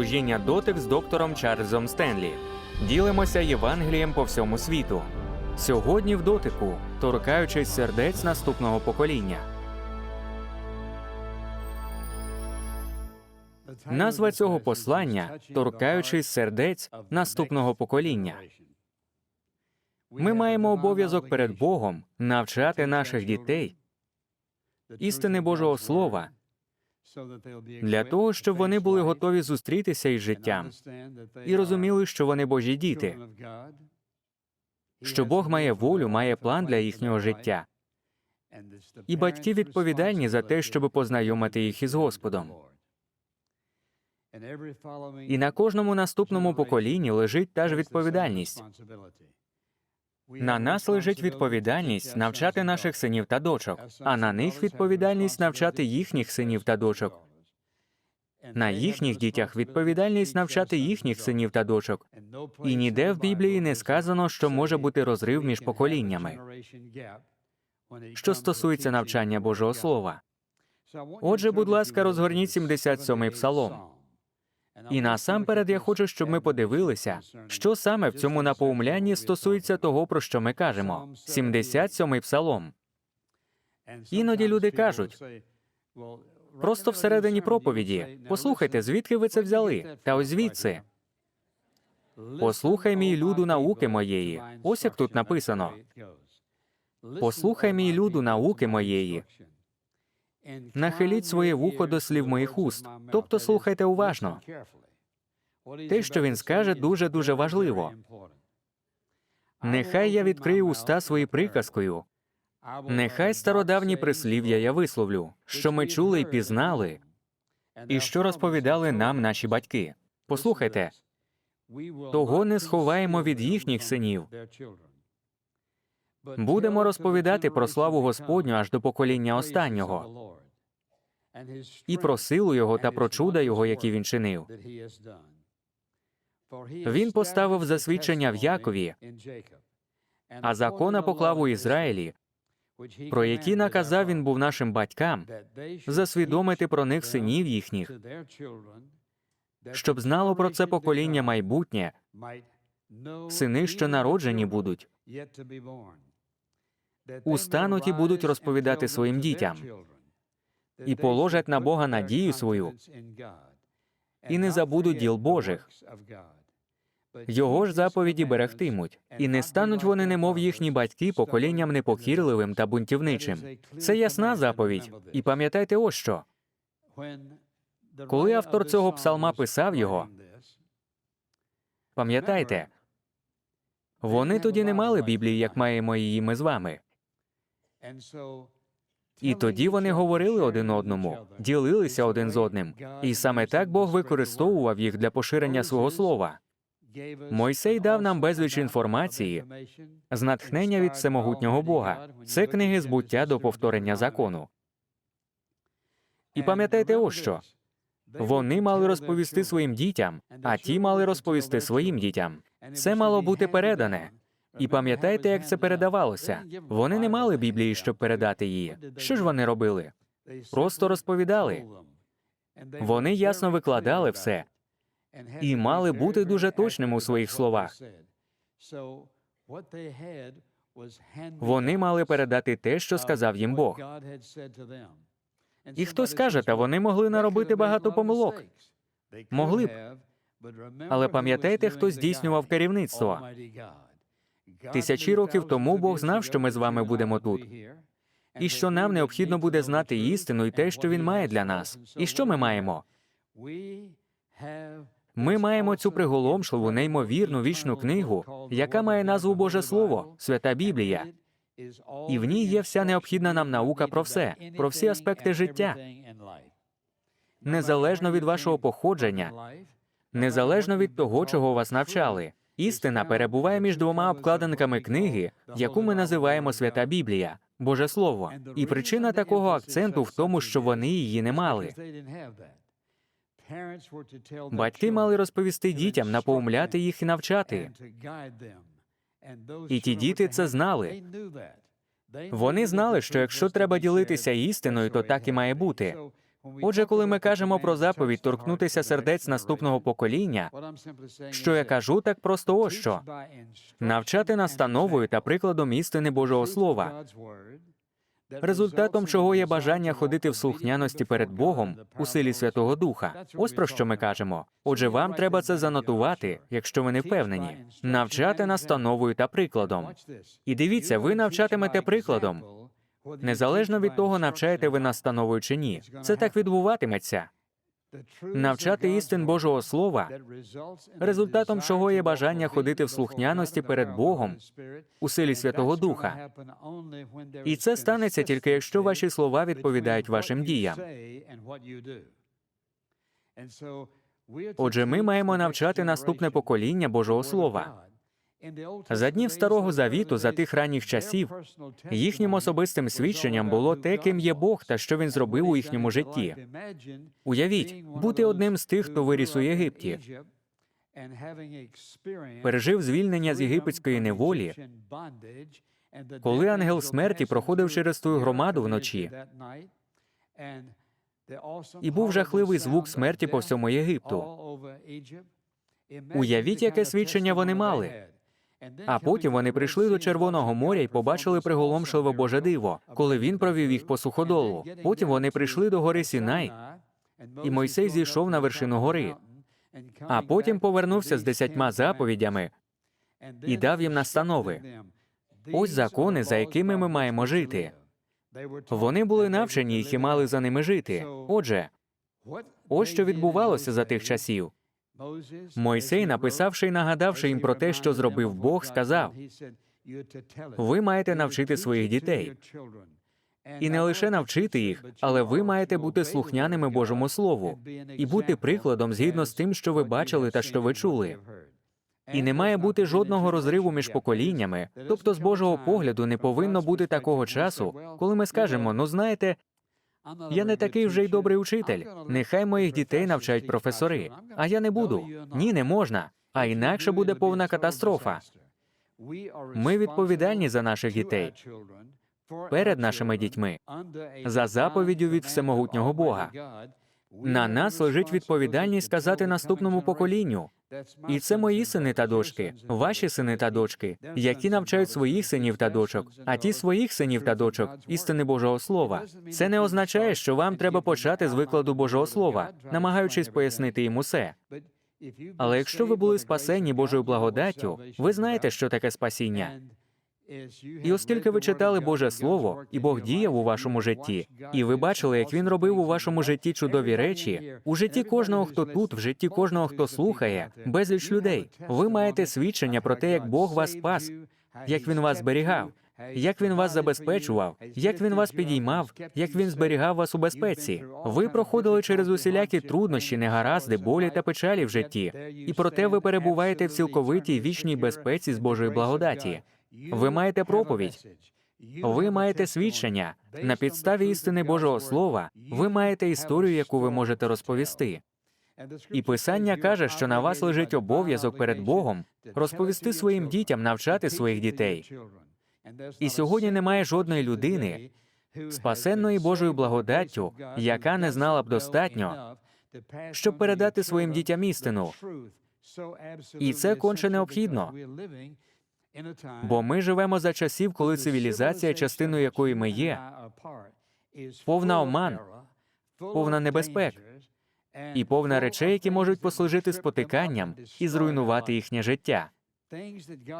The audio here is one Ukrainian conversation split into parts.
Служіння дотик з доктором Чарльзом Стенлі. Ділимося Євангелієм по всьому світу. Сьогодні в дотику, торкаючись сердець наступного покоління. Назва цього послання торкаючись сердець наступного покоління. Ми маємо обов'язок перед Богом навчати наших дітей істини Божого Слова для того, щоб вони були готові зустрітися із життям і розуміли, що вони Божі діти, що Бог має волю, має план для їхнього життя. І батьки відповідальні за те, щоб познайомити їх із Господом. І на кожному наступному поколінні лежить та ж відповідальність. На нас лежить відповідальність навчати наших синів та дочок, а на них відповідальність навчати їхніх синів та дочок. На їхніх дітях відповідальність навчати їхніх синів та дочок. І ніде в Біблії не сказано, що може бути розрив між поколіннями, що стосується навчання Божого Слова. Отже, будь ласка, розгорніть 77-й псалом. І насамперед я хочу, щоб ми подивилися, що саме в цьому напоумлянні стосується того, про що ми кажемо. 77-й псалом. Іноді люди кажуть, просто всередині проповіді. Послухайте, звідки ви це взяли? Та ось звідси. Послухай мій люду науки моєї. Ось як тут написано. Послухай мій люду науки моєї. Нахиліть своє вухо до слів моїх уст, тобто слухайте уважно. Те, що він скаже, дуже дуже важливо. Нехай я відкрию уста свої приказкою. Нехай стародавні прислів'я я висловлю, що ми чули і пізнали, і що розповідали нам наші батьки. Послухайте, того не сховаємо від їхніх синів. Будемо розповідати про славу Господню аж до покоління останнього, і про силу його та про чуда його, які він чинив. Він поставив засвідчення в Якові, а закона поклав у Ізраїлі, про які наказав він був нашим батькам засвідомити про них синів їхніх, щоб знало про це покоління майбутнє, сини, що народжені будуть, устануть і будуть розповідати своїм дітям, і положать на Бога надію свою, і не забудуть діл Божих. Його ж заповіді берегтимуть, і не стануть вони, немов їхні батьки, поколінням непокірливим та бунтівничим. Це ясна заповідь. І пам'ятайте ось що. Коли автор цього псалма писав його, пам'ятайте, вони тоді не мали Біблії, як маємо її ми з вами. І тоді вони говорили один одному, ділилися один з одним, і саме так Бог використовував їх для поширення свого слова. Мойсей дав нам безліч інформації з натхнення від всемогутнього Бога. Це книги збуття до повторення закону. І пам'ятайте ось що. Вони мали розповісти своїм дітям, а ті мали розповісти своїм дітям. Це мало бути передане. І пам'ятайте, як це передавалося. Вони не мали Біблії, щоб передати її. Що ж вони робили? Просто розповідали. Вони ясно викладали все і мали бути дуже точними у своїх словах. Вони мали передати те, що сказав їм Бог. І хтось каже, та вони могли наробити багато помилок. Могли б. Але пам'ятаєте, хто здійснював керівництво? Тисячі років тому Бог знав, що ми з вами будемо тут, і що нам необхідно буде знати істину і те, що він має для нас. І що ми маємо? Ми маємо цю приголомшливу, неймовірну вічну книгу, яка має назву Боже Слово, Свята Біблія. І в ній є вся необхідна нам наука про все, про всі аспекти життя. Незалежно від вашого походження, незалежно від того, чого вас навчали. Істина перебуває між двома обкладинками книги, яку ми називаємо Свята Біблія, Боже Слово. І причина такого акценту в тому, що вони її не мали. Батьки мали розповісти дітям, напоумляти їх і навчати. І ті діти це знали. Вони знали, що якщо треба ділитися істиною, то так і має бути. Отже, коли ми кажемо про заповідь торкнутися сердець наступного покоління, що я кажу, так просто ось що навчати настановою та прикладом істини Божого Слова, результатом чого є бажання ходити в слухняності перед Богом у силі Святого Духа. Ось про що ми кажемо. Отже, вам треба це занотувати, якщо ви не впевнені, навчати настановою та прикладом. І дивіться, ви навчатимете прикладом. Незалежно від того, навчаєте ви настановою чи ні. Це так відбуватиметься. Навчати істин Божого Слова, результатом чого є бажання ходити в слухняності перед Богом у силі Святого Духа. І це станеться тільки якщо ваші слова відповідають вашим діям. Отже, ми маємо навчати наступне покоління Божого Слова. За днів старого завіту, за тих ранніх часів, їхнім особистим свідченням було те, ким є Бог та що він зробив у їхньому житті. Уявіть, бути одним з тих, хто виріс у Єгипті, пережив звільнення з єгипетської неволі, коли ангел смерті проходив через ту громаду вночі, і був жахливий звук смерті по всьому Єгипту. Уявіть, яке свідчення вони мали. А потім вони прийшли до Червоного моря і побачили приголомшливе Боже диво, коли він провів їх по суходолу. Потім вони прийшли до гори Сінай, і Мойсей зійшов на вершину гори, а потім повернувся з десятьма заповідями і дав їм настанови. Ось закони, за якими ми маємо жити. Вони були навчені їх і мали за ними жити. Отже, ось що відбувалося за тих часів. Мойсей, написавши і нагадавши їм про те, що зробив Бог, сказав: ви маєте навчити своїх дітей. І не лише навчити їх, але ви маєте бути слухняними Божому Слову і бути прикладом згідно з тим, що ви бачили та що ви чули. І не має бути жодного розриву між поколіннями, тобто з Божого погляду не повинно бути такого часу, коли ми скажемо: ну знаєте, я не такий вже й добрий учитель. Нехай моїх дітей навчають професори, а я не буду. Ні, не можна. А інакше буде повна катастрофа. Ми відповідальні за наших дітей перед нашими дітьми за заповіддю від всемогутнього Бога. На нас лежить відповідальність сказати наступному поколінню. І це мої сини та дочки, ваші сини та дочки, які навчають своїх синів та дочок, а ті своїх синів та дочок істини Божого Слова. Це не означає, що вам треба почати з викладу Божого Слова, намагаючись пояснити їм усе. Але якщо ви були спасені Божою благодаттю, ви знаєте, що таке спасіння. І оскільки ви читали Боже Слово, і Бог діяв у вашому житті, і ви бачили, як він робив у вашому житті чудові речі, у житті кожного, хто тут, в житті кожного, хто слухає, безліч людей. Ви маєте свідчення про те, як Бог вас спас, як він вас зберігав, як він вас забезпечував, як він вас підіймав, як він зберігав вас у безпеці. Ви проходили через усілякі труднощі, негаразди, болі та печалі в житті, і проте ви перебуваєте в цілковитій вічній безпеці з Божої благодаті. Ви маєте проповідь. Ви маєте свідчення на підставі істини Божого Слова. Ви маєте історію, яку ви можете розповісти. І писання каже, що на вас лежить обов'язок перед Богом розповісти своїм дітям, навчати своїх дітей. І сьогодні немає жодної людини, спасенної Божою благодаттю, яка не знала б достатньо, щоб передати своїм дітям істину. І це конче необхідно. Бо ми живемо за часів, коли цивілізація, частиною якої ми є, повна оман, повна небезпек і повна речей, які можуть послужити спотиканням і зруйнувати їхнє життя.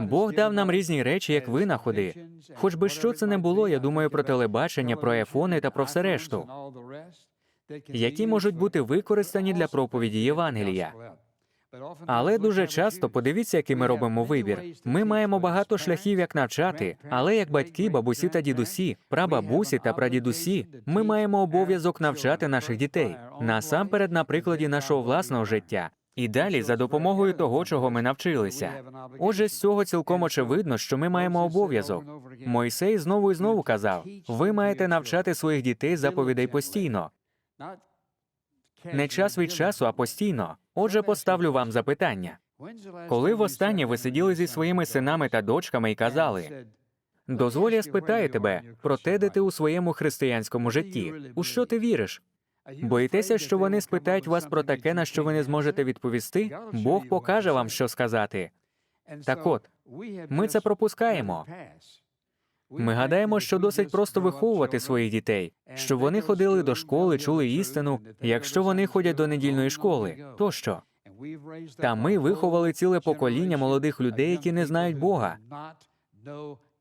Бог дав нам різні речі, як винаходи. Хоч би що це не було, я думаю про телебачення, про айфони та про все решту, які можуть бути використані для проповіді Євангелія. Але дуже часто подивіться, який ми робимо вибір. Ми маємо багато шляхів, як навчати, але як батьки, бабусі та дідусі, прабабусі та прадідусі, ми маємо обов'язок навчати наших дітей насамперед на прикладі нашого власного життя. І далі за допомогою того, чого ми навчилися. Отже, з цього цілком очевидно, що ми маємо обов'язок. Мойсей знову і знову казав: ви маєте навчати своїх дітей заповідей постійно. Не час від часу, а постійно. Отже, поставлю вам запитання. Коли востаннє ви сиділи зі своїми синами та дочками і казали, дозволь, я спитаю тебе про те, де ти у своєму християнському житті, у що ти віриш? Боїтеся, що вони спитають вас про таке, на що ви не зможете відповісти? Бог покаже вам, що сказати. Так от, ми це пропускаємо. Ми гадаємо, що досить просто виховувати своїх дітей, щоб вони ходили до школи, чули істину, якщо вони ходять до недільної школи, тощо. Та ми виховали ціле покоління молодих людей, які не знають Бога.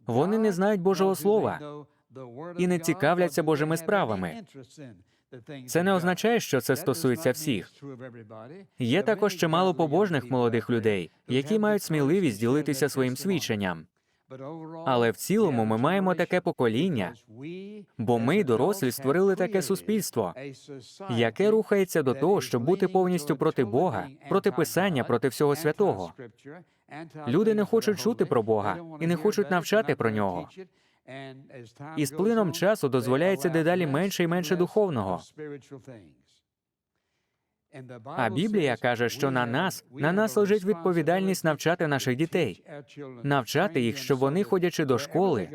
Вони не знають Божого Слова і не цікавляться Божими справами. Це не означає, що це стосується всіх. Є також чимало побожних молодих людей, які мають сміливість ділитися своїм свідченням. Але в цілому ми маємо таке покоління, бо ми, дорослі, створили таке суспільство, яке рухається до того, щоб бути повністю проти Бога, проти Писання, проти всього святого. Люди не хочуть чути про Бога і не хочуть навчати про нього. І з плином часу дозволяється дедалі менше і менше духовного. А Біблія каже, що на нас, на нас лежить відповідальність навчати наших дітей, навчати їх, щоб вони, ходячи до школи,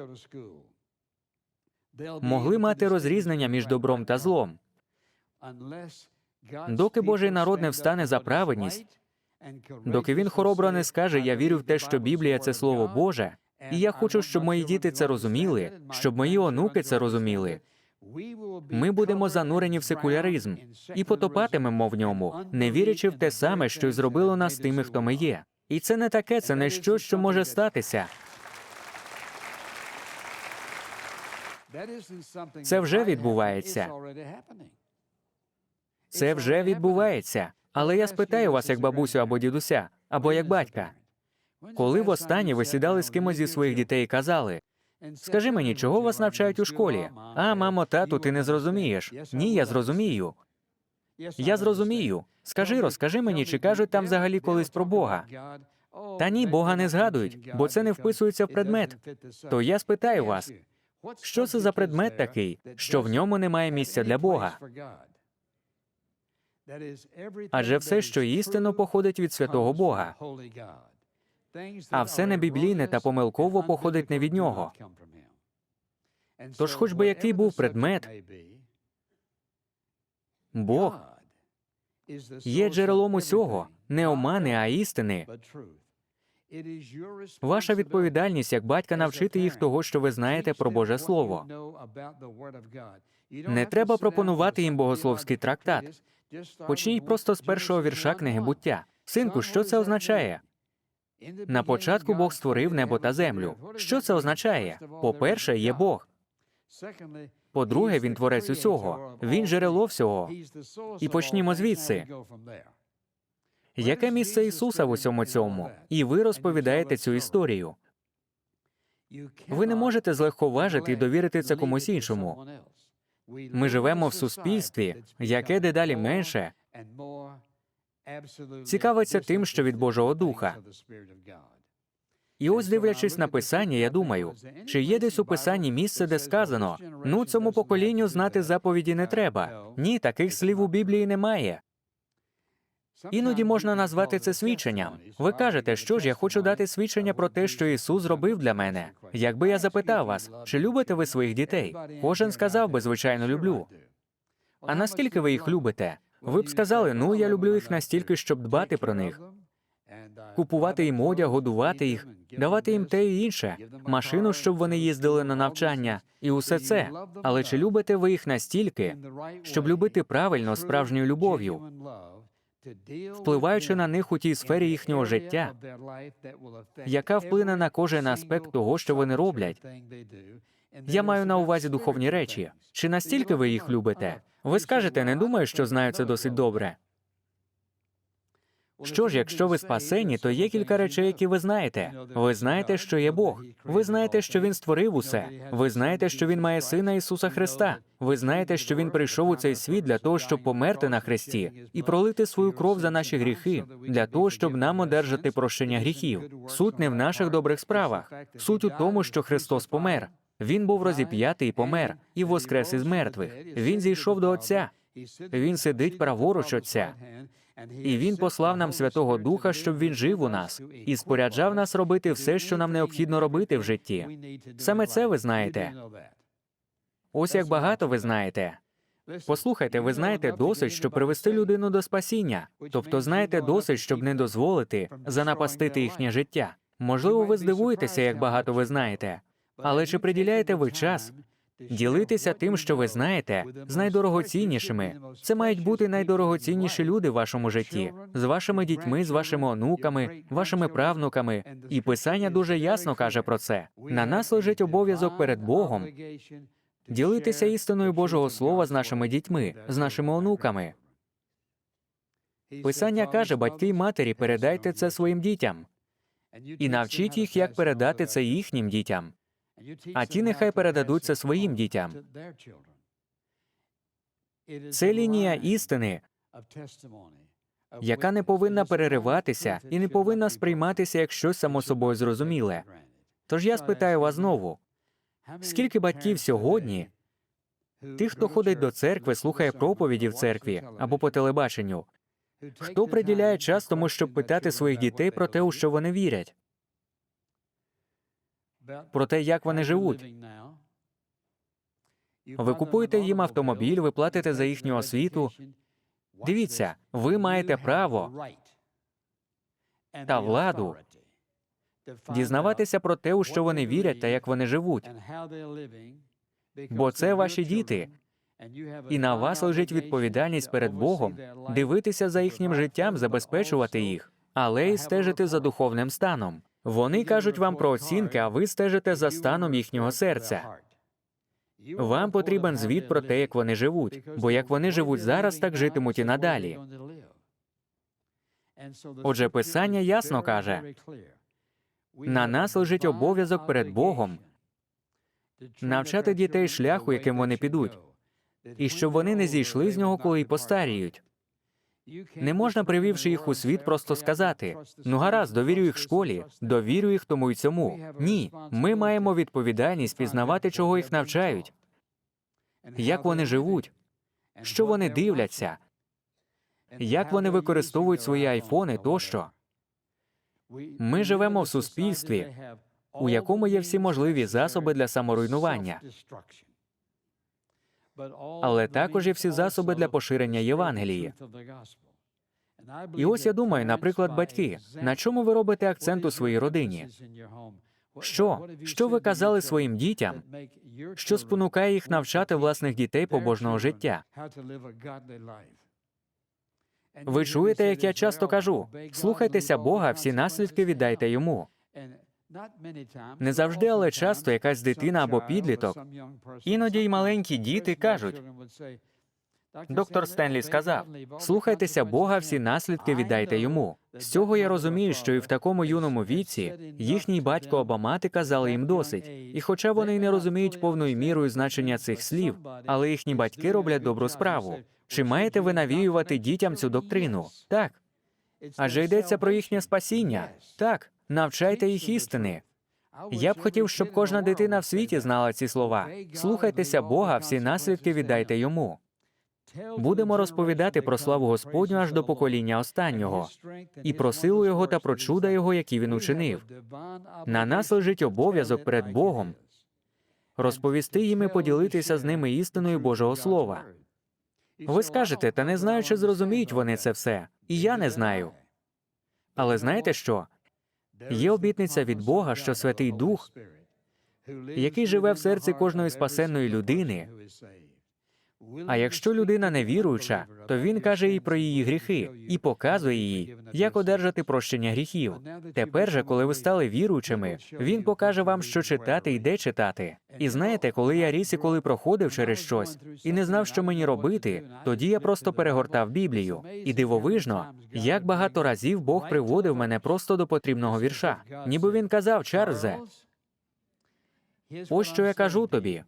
могли мати розрізнення між добром та злом. Доки Божий народ не встане за праведність, доки він хоробро не скаже Я вірю в те, що Біблія це слово Боже, і я хочу, щоб мої діти це розуміли, щоб мої онуки це розуміли. Ми будемо занурені в секуляризм і потопатимемо в ньому, не вірячи в те саме, що й зробило нас тими, хто ми є. І це не таке, це не щось, що може статися. Це вже відбувається. Це вже відбувається. Але я спитаю вас, як бабусю або дідуся, або як батька. Коли востаннє ви сідали з кимось зі своїх дітей і казали, Скажи мені, чого вас навчають у школі? А, мамо, тату, ти не зрозумієш. Ні, я зрозумію. Я зрозумію. Скажи, розкажи мені, чи кажуть там взагалі колись про Бога? Та ні, Бога не згадують, бо це не вписується в предмет. То я спитаю вас, що це за предмет такий, що в ньому немає місця для Бога? Адже все, що істинно походить від святого Бога, а все небіблійне та помилково походить не від нього. Тож, хоч би який був предмет, Бог є джерелом усього, не омани, а істини. Ваша відповідальність як батька навчити їх того, що ви знаєте про Боже Слово. Не треба пропонувати їм богословський трактат. Почніть просто з першого вірша книги буття. Синку, що це означає? На початку Бог створив небо та землю. Що це означає? По-перше, є Бог. По-друге, він творець усього. Він джерело всього. І почнімо звідси. Яке місце Ісуса в усьому цьому? І ви розповідаєте цю історію. Ви не можете злегковажити і довірити це комусь іншому. Ми живемо в суспільстві, яке дедалі менше цікавиться тим, що від Божого Духа. І ось, дивлячись на писання, я думаю, чи є десь у писанні місце, де сказано ну цьому поколінню знати заповіді не треба. Ні, таких слів у Біблії немає. Іноді можна назвати це свідченням. Ви кажете, що ж я хочу дати свідчення про те, що Ісус зробив для мене. Якби я запитав вас, чи любите ви своїх дітей? Кожен сказав би, звичайно, люблю. А наскільки ви їх любите? Ви б сказали, ну я люблю їх настільки, щоб дбати про них, купувати їм одяг, годувати їх, давати їм те і інше, машину, щоб вони їздили на навчання, і усе це. Але чи любите ви їх настільки, щоб любити правильно справжньою любов'ю, впливаючи на них у тій сфері їхнього життя, яка вплине на кожен аспект того, що вони роблять? Я маю на увазі духовні речі. Чи настільки ви їх любите? Ви скажете, не думаю, що знаю це досить добре. Що ж, якщо ви спасені, то є кілька речей, які ви знаєте. Ви знаєте, що є Бог. Ви знаєте, що Він створив усе. Ви знаєте, що Він має сина Ісуса Христа. Ви знаєте, що Він прийшов у цей світ для того, щоб померти на хресті і пролити свою кров за наші гріхи, для того, щоб нам одержати прощення гріхів. Суть не в наших добрих справах. Суть у тому, що Христос помер. Він був розіп'ятий і помер, і воскрес із мертвих. Він зійшов до Отця. Він сидить праворуч Отця. І він послав нам Святого Духа, щоб він жив у нас і споряджав нас робити все, що нам необхідно робити в житті. Саме це ви знаєте. Ось як багато ви знаєте. Послухайте, ви знаєте досить, щоб привести людину до спасіння, тобто знаєте досить, щоб не дозволити занапастити їхнє життя. Можливо, ви здивуєтеся, як багато ви знаєте, але чи приділяєте ви час ділитися тим, що ви знаєте, з найдорогоціннішими? Це мають бути найдорогоцінніші люди в вашому житті, з вашими дітьми, з вашими онуками, вашими правнуками. І писання дуже ясно каже про це. На нас лежить обов'язок перед Богом ділитися істиною Божого Слова з нашими дітьми, з нашими онуками. Писання каже, батьки й матері, передайте це своїм дітям і навчіть їх, як передати це їхнім дітям. А ті нехай передадуть це своїм дітям. Це лінія істини, яка не повинна перериватися і не повинна сприйматися як щось само собою зрозуміле. Тож я спитаю вас знову: скільки батьків сьогодні, тих, хто ходить до церкви, слухає проповіді в церкві або по телебаченню, хто приділяє час тому, щоб питати своїх дітей про те, у що вони вірять, про те, як вони живуть? Ви купуєте їм автомобіль, ви платите за їхню освіту. Дивіться, ви маєте право та владу дізнаватися про те, у що вони вірять та як вони живуть. Бо це ваші діти, І на вас лежить відповідальність перед Богом дивитися за їхнім життям, забезпечувати їх, але й стежити за духовним станом. Вони кажуть вам про оцінки, а ви стежите за станом їхнього серця. Вам потрібен звіт про те, як вони живуть, бо як вони живуть зараз, так житимуть і надалі. Отже, писання ясно каже, На нас лежить обов'язок перед Богом навчати дітей шляху, яким вони підуть, і щоб вони не зійшли з нього, коли й постаріють. Не можна, привівши їх у світ, просто сказати: ну гаразд, довірю їх школі, довірю їх тому й цьому. Ні, ми маємо відповідальність пізнавати, чого їх навчають, як вони живуть, що вони дивляться, як вони використовують свої айфони тощо. Ми живемо в суспільстві, у якому є всі можливі засоби для саморуйнування, але також є всі засоби для поширення Євангелії. І ось я думаю, наприклад, батьки, на чому ви робите акцент у своїй родині? Що? Що ви казали своїм дітям, що спонукає їх навчати власних дітей побожного життя? Ви чуєте, як я часто кажу: слухайтеся Бога, всі наслідки віддайте йому. Не завжди, але часто якась дитина або підліток, Іноді й маленькі діти кажуть. Доктор Стенлі сказав: слухайтеся Бога, всі наслідки віддайте йому. З цього я розумію, що і в такому юному віці їхній батько або мати казали їм досить. І хоча вони й не розуміють повною мірою значення цих слів, але їхні батьки роблять добру справу. Чи маєте ви навіювати дітям цю доктрину? Так. Адже йдеться про їхнє спасіння. Так, навчайте їх істини. Я б хотів, щоб кожна дитина в світі знала ці слова. Слухайтеся Бога, всі наслідки віддайте йому. Будемо розповідати про славу Господню аж до покоління останнього, і про силу Його та про чуда Його, які він учинив. На нас лежить обов'язок перед Богом розповісти їм і поділитися з ними істиною Божого Слова. Ви скажете, та не знаю, чи зрозуміють вони це все, і я не знаю. Але знаєте що? Є обітниця від Бога, що Святий Дух, який живе в серці кожної спасенної людини. А якщо людина невіруюча, то він каже їй про її гріхи і показує їй, як одержати прощення гріхів. Тепер же, коли ви стали віруючими, він покаже вам, що читати і де читати. І знаєте, коли я ріс і коли проходив через щось і не знав, що мені робити, тоді я просто перегортав Біблію. І дивовижно, як багато разів Бог приводив мене просто до потрібного вірша. Ніби він казав, Чарльзе, ось що я кажу тобі.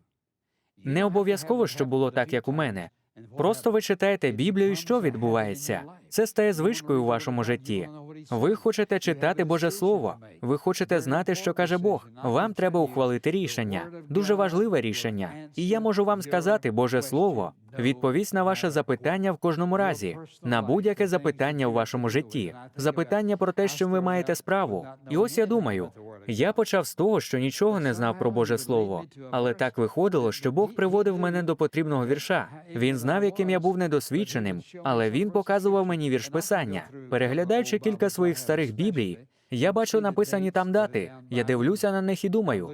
Не обов'язково, що було так, як у мене. Просто ви читаєте Біблію, і що відбувається. Це стає звичкою у вашому житті. Ви хочете читати Боже Слово. Ви хочете знати, що каже Бог. Вам треба ухвалити рішення. Дуже важливе рішення. І я можу вам сказати, Боже Слово відповість на ваше запитання в кожному разі, на будь-яке запитання у вашому житті, запитання про те, що ви маєте справу. І ось я думаю, Я почав з того, що нічого не знав про Боже Слово, але так виходило, що Бог приводив мене до потрібного вірша. Він знав, яким я був недосвідченим, але він показував мені вірш писання. Переглядаючи кілька своїх старих біблій, я бачу написані там дати. Я дивлюся на них і думаю,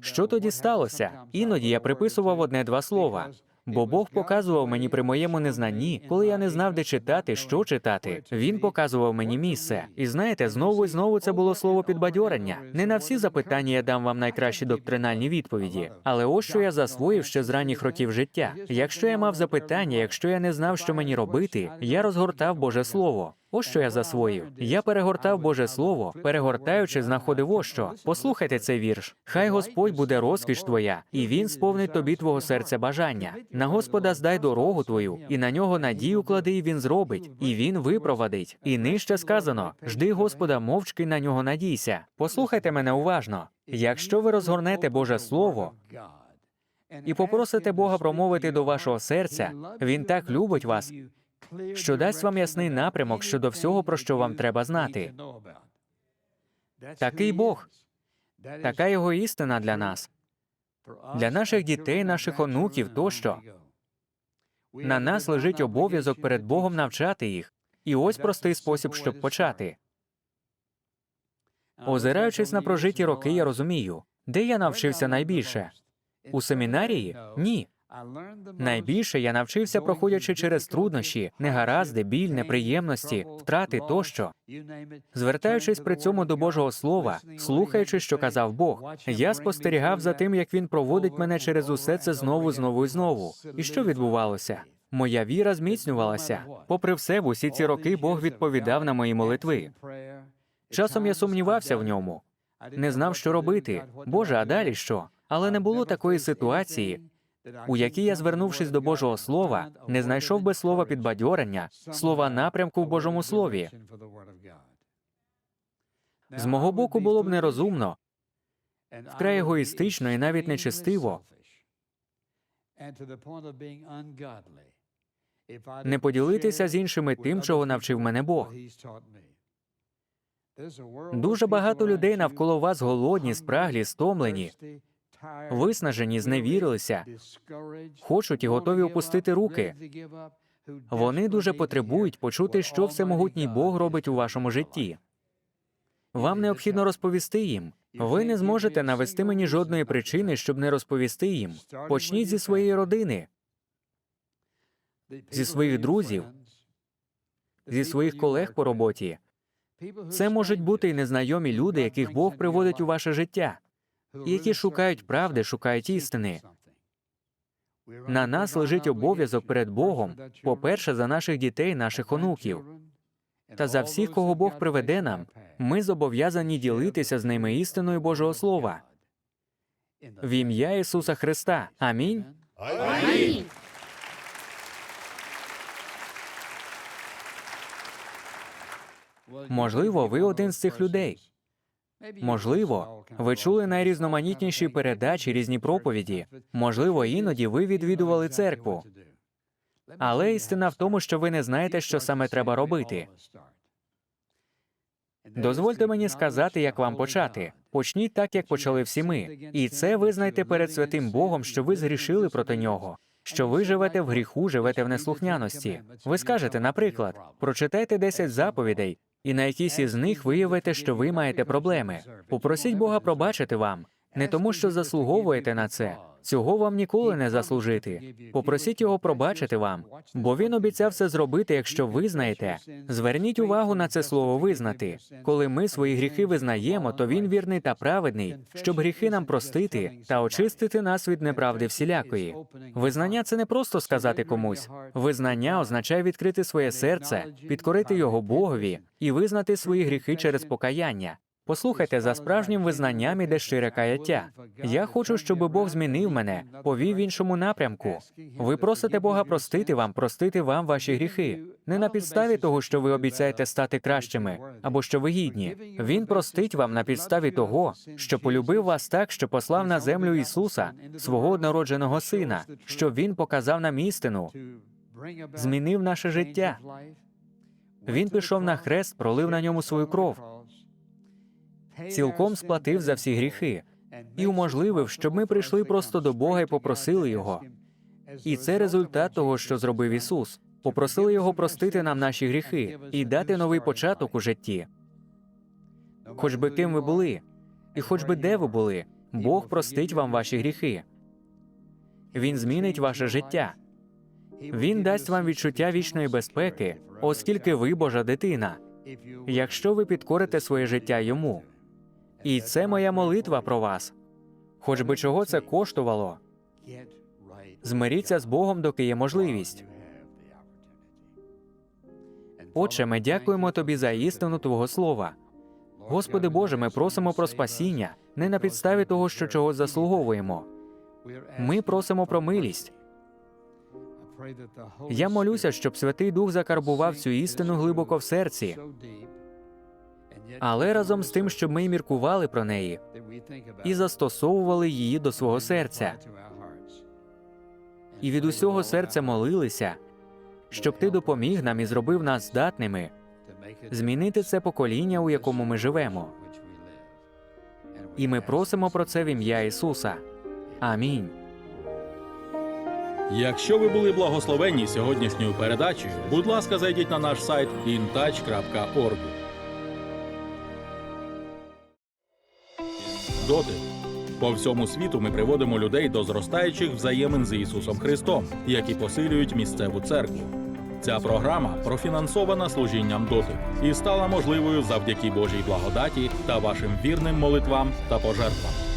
що тоді сталося? Іноді я приписував одне-два слова. Бо Бог показував мені при моєму незнанні, коли я не знав, де читати, що читати. Він показував мені місце. І знаєте, знову і знову це було слово підбадьорення. Не на всі запитання я дам вам найкращі доктринальні відповіді. Але ось що я засвоїв ще з ранніх років життя. Якщо я мав запитання, якщо я не знав, що мені робити, я розгортав Боже Слово. Ось що я засвоїв. Я перегортав Боже Слово, перегортаючи, знаходив ось що. Послухайте цей вірш. Хай Господь буде розкіш твоя, і він сповнить тобі твого серця бажання. На Господа здай дорогу твою, і на нього надію клади, і він зробить, і він випровадить. І нижче сказано: жди Господа, мовчки на нього надійся. Послухайте мене уважно. Якщо ви розгорнете Боже Слово і попросите Бога промовити до вашого серця, він так любить вас, що дасть вам ясний напрямок щодо всього, про що вам треба знати. Такий Бог, така його істина для нас, для наших дітей, наших онуків тощо. На нас лежить обов'язок перед Богом навчати їх. І ось простий спосіб, щоб почати. Озираючись на прожиті роки, я розумію, де я навчився найбільше. У семінарії? Ні. Найбільше я навчився, проходячи через труднощі, негаразди, біль, неприємності, втрати тощо. Звертаючись при цьому до Божого Слова, слухаючи, що казав Бог, я спостерігав за тим, як він проводить мене через усе це знову, знову і знову. І що відбувалося? Моя віра зміцнювалася. Попри все, в усі ці роки Бог відповідав на мої молитви. Часом я сумнівався в ньому, не знав, що робити. Боже, а далі що? Але не було такої ситуації, у якій я, звернувшись до Божого Слова, не знайшов би слова підбадьорення, слова напрямку в Божому Слові. З мого боку було б нерозумно, вкрай егоїстично і навіть нечестиво не поділитися з іншими тим, чого навчив мене Бог. Дуже багато людей навколо вас голодні, спраглі, стомлені, виснажені, зневірилися, хочуть і готові опустити руки. Вони дуже потребують почути, що всемогутній Бог робить у вашому житті. Вам необхідно розповісти їм. Ви не зможете навести мені жодної причини, щоб не розповісти їм. Почніть зі своєї родини, зі своїх друзів, зі своїх колег по роботі. Це можуть бути і незнайомі люди, яких Бог приводить у ваше життя, які шукають правди, шукають істини. На нас лежить обов'язок перед Богом, по-перше, за наших дітей, наших онуків. Та за всіх, кого Бог приведе нам, ми зобов'язані ділитися з ними істиною Божого Слова. В ім'я Ісуса Христа. Амінь. Можливо, ви один з цих людей. Можливо, ви чули найрізноманітніші передачі, різні проповіді. Можливо, іноді ви відвідували церкву. Але істина в тому, що ви не знаєте, що саме треба робити. Дозвольте мені сказати, як вам почати. Почніть так, як почали всі ми. І це визнайте перед святим Богом, що ви згрішили проти нього, що ви живете в гріху, живете в неслухняності. Ви скажете, наприклад, прочитайте 10 заповідей, і на якійсь із них виявите, що ви маєте проблеми. Попросіть Бога пробачити вам, не тому, що заслуговуєте на це. Цього вам ніколи не заслужити. Попросіть його пробачити вам, бо він обіцяв це зробити, якщо визнаєте. Зверніть увагу на це слово визнати. Коли ми свої гріхи визнаємо, то він вірний та праведний, щоб гріхи нам простити та очистити нас від неправди всілякої. Визнання це не просто сказати комусь. Визнання означає відкрити своє серце, підкорити його Богові і визнати свої гріхи через покаяння. Послухайте, за справжнім визнанням іде щире каяття. Я хочу, щоб Бог змінив мене, повів в іншому напрямку. Ви просите Бога простити вам, простити вам ваші гріхи. Не на підставі того, що ви обіцяєте стати кращими, або що ви гідні. Він простить вам на підставі того, що полюбив вас так, що послав на землю Ісуса, свого однородженого Сина, щоб Він показав нам істину, змінив наше життя. Він пішов на хрест, пролив на ньому свою кров. Цілком сплатив за всі гріхи і уможливив, щоб ми прийшли просто до Бога і попросили Його. І це результат того, що зробив Ісус. Попросили Його простити нам наші гріхи і дати новий початок у житті. Хоч би ким ви були, і хоч би де ви були, Бог простить вам ваші гріхи. Він змінить ваше життя. Він дасть вам відчуття вічної безпеки, оскільки ви Божа дитина, якщо ви підкорите своє життя йому. І це моя молитва про вас. Хоч би чого це коштувало, змиріться з Богом, доки є можливість. Отче, ми дякуємо тобі за істину Твого слова. Господи Боже, ми просимо про спасіння не на підставі того, що чогось заслуговуємо. Ми просимо про милість. Я молюся, щоб Святий Дух закарбував цю істину глибоко в серці, але разом з тим, щоб ми міркували про неї і застосовували її до свого серця, і від усього серця молилися, щоб ти допоміг нам і зробив нас здатними змінити це покоління, у якому ми живемо. І ми просимо про це в ім'я Ісуса. Амінь. Якщо ви були благословенні сьогоднішньою передачею, будь ласка, зайдіть на наш сайт intouch.org. Дотик. По всьому світу ми приводимо людей до зростаючих взаємин з Ісусом Христом, які посилюють місцеву церкву. Ця програма профінансована служінням доти і стала можливою завдяки Божій благодаті та вашим вірним молитвам та пожертвам.